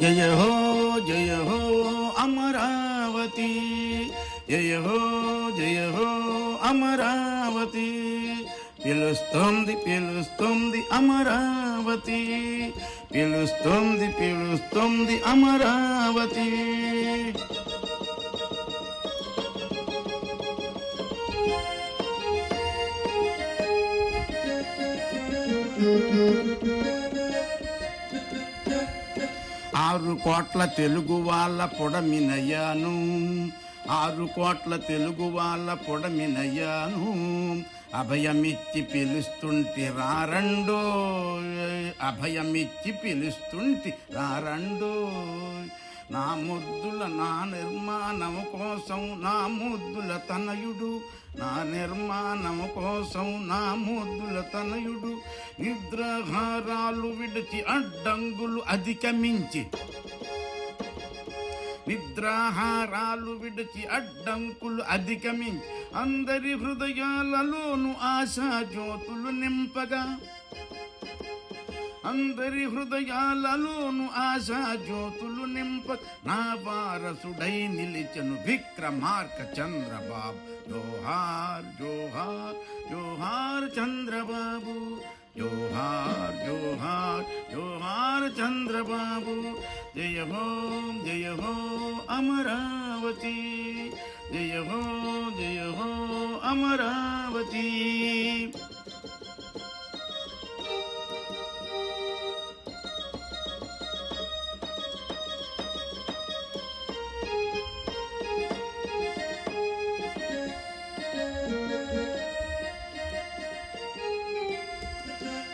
జయ హో జయ హో అమరావతి జయ హో జయ హో అమరావతి పిలుస్తోంది పిలుస్తోంది అమరావతి పిలుస్తోంది పిలుస్తోంది అమరావతి ఆరు కోట్ల తెలుగు వాళ్ళ పొడమినయ్యాను. ఆరు కోట్ల తెలుగు వాళ్ళ పొడమినయ్యాను. అభయమిచ్చి పిలుస్తుంటి రారండో అభయమిచ్చి పిలుస్తుంటి రారండో నా ముద్దుల నా నిర్మాణం కోసం నా ముద్దుల తనయుడు. నా నిర్మాణం కోసం నా ముద్దుల తనయుడు. నిద్రాహారాలు విడిచి అడ్డంగులు అధిగమించి. నిద్రాహారాలు విడిచి అడ్డంకులు అధిగమించి. అందరి హృదయాలలోను ఆశా జ్యోతులు నింపగా అందరి హృదయాలలోను ఆశా జ్యోతులు నింప నా వారసుడై నిలిచను విక్రమార్క చంద్రబాబు జోహార్ జోహార్ జోహార్ చంద్రబాబు జోహార్ జోహార్ జోహార్ చంద్రబాబు జయ హో జయ హో అమరావతి జయ హో జయ హో అమరావతి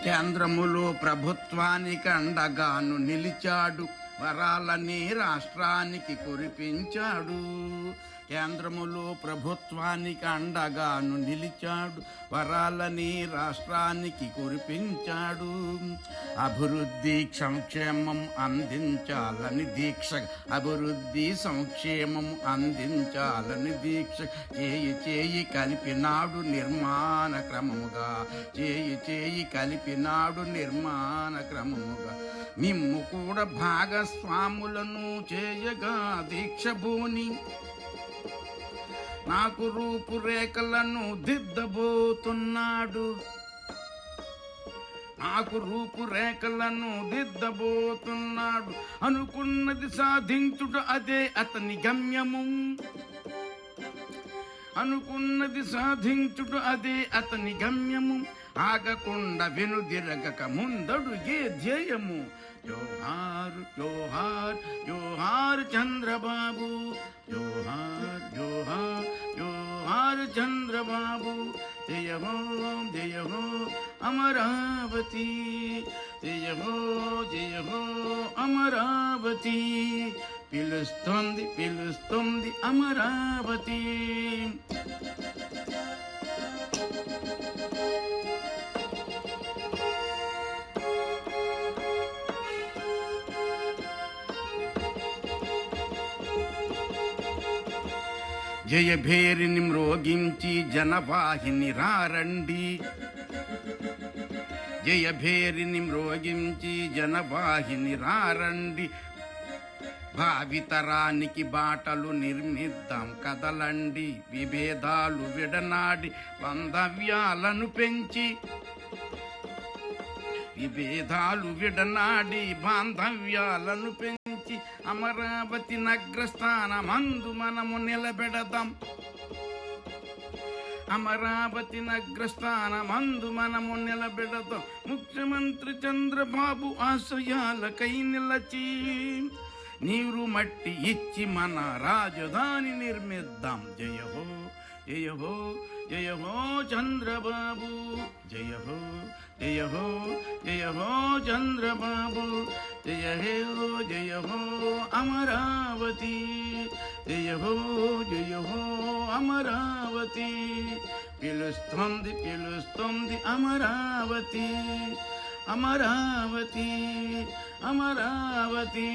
కేంద్రములో ప్రభుత్వానికి అండగాను నిలిచాడు. వరాలని రాష్ట్రానికి కురిపించాడు. కేంద్రములో ప్రభుత్వానికి అండగాను నిలిచాడు. వరాలని రాష్ట్రానికి కురిపించాడు. అభివృద్ధి సంక్షేమం అందించాలని దీక్ష అభివృద్ధి సంక్షేమం అందించాలని దీక్ష చేయి చేయి కలిపినాడు నిర్మాణ క్రమముగా చేయి చేయి కలిపినాడు నిర్మాణ క్రమముగా. మిమ్ము కూడా భాగస్వాములను చేయగా దీక్ష భూని నాకు రూపురేఖలను దిద్దబోతున్నాడు. నాకు రూపురేఖలను దిద్దబోతున్నాడు. అనుకున్నది సాధించుట అదే అతని గమ్యము. అనుకున్నది సాధించుట అదే అతని గమ్యము. ఆగకుండా వెనుదిరగక ముందడుగే ధ్యేయము? జోహార్ జోహార్ జోహార్ చంద్రబాబు. జోహార్ జోహార్ జోహార్ చంద్రబాబు. జయ హో జయ హో అమరావతి. జయ హో జయ హో అమరావతి. పిలుస్తోంది పిలుస్తోంది అమరావతి. జయభేరిని మ్రోగించి జనవాహిని రారండి. జయభేరిని మ్రోగించి జనవాహిని రారండి. భావితరానికి బాటలు నిర్మిద్దాం కదలండి. విభేదాలు విడనాడి బంధవ్యాలను పెంచి విభేదాలు విడనాడి బాంధవ్యాలను పెంచి అమరావతి నగ్రస్థానమందు మనము నిలబెడదాం అమరావతి నగ్రస్థానమందు మనము నిలబెడదాం ముఖ్యమంత్రి చంద్రబాబు ఆశయాలకై నిలచి నీరు మట్టి ఇచ్చి మన రాజధాని నిర్మిద్దాం. జయహో జయ హో జయ హో చంద్రబాబు జయ హో జయ హో జయ హో చంద్రబాబు జయ హే హో జయ హో అమరావతి జయ హో జయ హో అమరావతి పిలుస్తోంది పిలుస్తోంది అమరావతి అమరావతి అమరావతి.